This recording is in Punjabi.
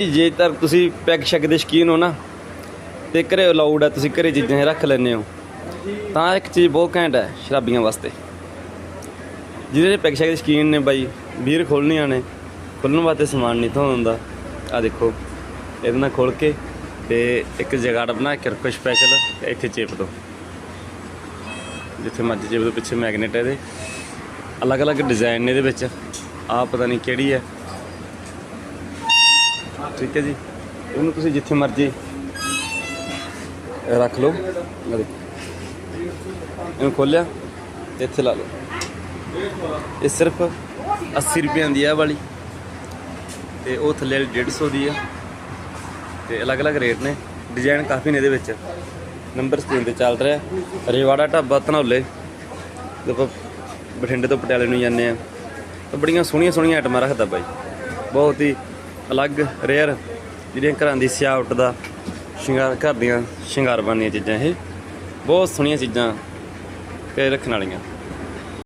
ਜੇ ਤਾਂ ਤੁਸੀਂ ਪੈਕ ਸ਼ੈਕ ਦੇ ਸ਼ਕੀਨ ਹੋ ਨਾ, ਤੇ ਘਰੇ ਅਲਾਉਡ ਹੈ ਤੁਸੀਂ ਘਰੇ ਚੀਜ਼ਾਂ ਰੱਖ ਲੈਂਦੇ ਹੋ। ਤਾਂ ਇੱਕ ਚੀਜ਼ ਬਹੁਤ ਘੈਂਟ ਹੈ ਸ਼ਰਾਬੀਆਂ ਵਾਸਤੇ। ਜਿਹਦੇ ਪੈਕ ਸ਼ੈਕ ਦੇ ਸ਼ਕੀਨ ਨੇ ਬਾਈ ਬੀਰ ਖੋਲਣੀਆਂ ਨੇ ਖੋਲਣ ਵਾਸਤੇ ਸਮਾਨ ਨਹੀਂ ਤੋਂ ਹੁੰਦਾ। ਆ ਦੇਖੋ, ਇਹਦੇ ਨਾਲ ਖੋਲ ਕੇ, ਤੇ ਇੱਕ ਜਗਾੜ ਬਣਾ ਕੇ ਰੱਖੋ ਸਪੈਸ਼ਲ ਇੱਥੇ ਚੇਪ ਦੋ। ਜਿੱਥੇ ਮਰਜ਼ੀ ਚੇਪ ਦੋ, ਪਿੱਛੇ ਮੈਗਨੇਟ ਹੈ ਇਹਦੇ। ਅਲੱਗ-ਅਲੱਗ ਡਿਜ਼ਾਈਨ ਨੇ ਇਹਦੇ ਵਿੱਚ। ਆ ਪਤਾ ਨਹੀਂ ਕਿਹੜੀ ਹੈ ਠੀਕ ਹੈ ਜੀ। ਉਹਨੂੰ ਤੁਸੀਂ ਜਿੱਥੇ ਮਰਜ਼ੀ ਰੱਖ ਲਓ। ਇਹਨੂੰ ਖੋਲਿਆ ਤੇ ਇੱਥੇ ਲਾ ਲਓ। ਇਹ ਸਿਰਫ 80 ਰੁਪਏ ਦੀ ਆ ਆਹ ਵਾਲੀ। ਤੇ ਉਹ ਥੱਲੇ ਵਾਲੀ 150 ਦੀ ਆ। ਤੇ ਅਲੱਗ-ਅਲੱਗ ਰੇਟ ਨੇ। ਡਿਜ਼ਾਈਨ ਕਾਫੀ ਨੇ ਇਹਦੇ ਵਿੱਚ। ਨੰਬਰ ਸਕਰੀਨ ਤੇ ਚੱਲ ਰਿਹਾ। ਰੇਵਾੜਾ, ਢਾਬਾ, ਧਨੌਲੇ। ਜਦੋਂ ਬਠਿੰਡੇ ਤੋਂ ਪਟਿਆਲੇ ਨੂੰ ਜਾਂਦੇ ਆ। ਤਾਂ ਬੜੀਆਂ ਸੋਹਣੀਆਂ ਸੋਹਣੀਆਂ ਆਈਟਮਾਂ ਰੱਖਦਾ ਬਾਈ। ਬਹੁਤ ਹੀ ਅਲੱਗ ਰੇਅਰ ਜਿਹੜੀਆਂ ਘਰਾਂ ਦੀ ਸਿਆਵਟ ਦਾ ਸ਼ਿੰਗਾਰ, ਘਰ ਦੀਆਂ ਸ਼ਿੰਗਾਰ ਬਣਦੀਆਂ ਚੀਜ਼ਾਂ ਇਹ। ਬਹੁਤ ਸੋਹਣੀਆਂ ਚੀਜ਼ਾਂ ਤੇ ਰੱਖਣ ਵਾਲੀਆਂ।